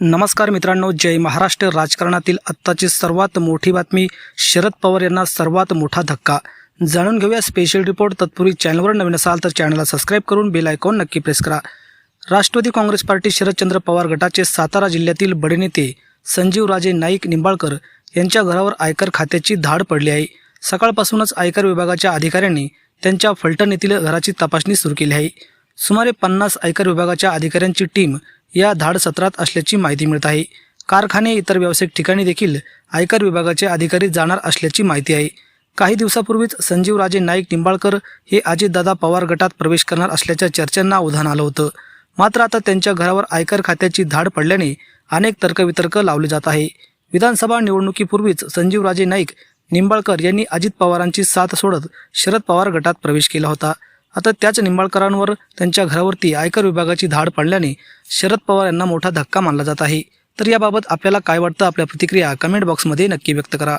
नमस्कार मित्रांनो जय महाराष्ट्र. राजकारणातील आत्ताची सर्वात मोठी बातमी शरद पवार यांना सर्वात मोठा धक्का. जाणून घेऊया स्पेशल रिपोर्ट तत्पूर्वी चॅनलवर नवीन असाल तर चॅनलला सबस्क्राईब करून बेल आयकॉन नक्की प्रेस करा. राष्ट्रवादी काँग्रेस पार्टी शरदचंद्र पवार गटाचे सातारा जिल्ह्यातील बडे नेते संजीव राजे नाईक निंबाळकर यांच्या घरावर आयकर खात्याची धाड पडली आहे. सकाळपासूनच आयकर विभागाच्या अधिकाऱ्यांनी त्यांच्या फलटण येथील घराची तपासणी सुरू केली आहे. सुमारे पन्नास आयकर विभागाच्या अधिकाऱ्यांची टीम या धाड सत्रात असल्याची माहिती मिळत आहे. कारखाने इतर व्यावसायिक ठिकाणी देखील आयकर विभागाचे अधिकारी जाणार असल्याची माहिती आहे. काही दिवसापूर्वीच संजीव राजे नाईक निंबाळकर हे अजितदादा पवार गटात प्रवेश करणार असल्याच्या चर्चांना उधाण आलं होतं. मात्र आता त्यांच्या घरावर आयकर खात्याची धाड पडल्याने अनेक तर्कवितर्क लावले जात आहे. विधानसभा निवडणुकीपूर्वीच संजीव राजे नाईक निंबाळकर यांनी अजित पवारांची साथ सोडत शरद पवार गटात प्रवेश केला होता. आता त्याच निंबाळकरांवर त्यांच्या घरावरती आयकर विभागाची धाड पडल्याने शरद पवार यांना मोठा धक्का मानला जात आहे. तर याबाबत आपल्याला काय वाटतं? आपल्या प्रतिक्रिया कमेंट बॉक्समध्ये नक्की व्यक्त करा.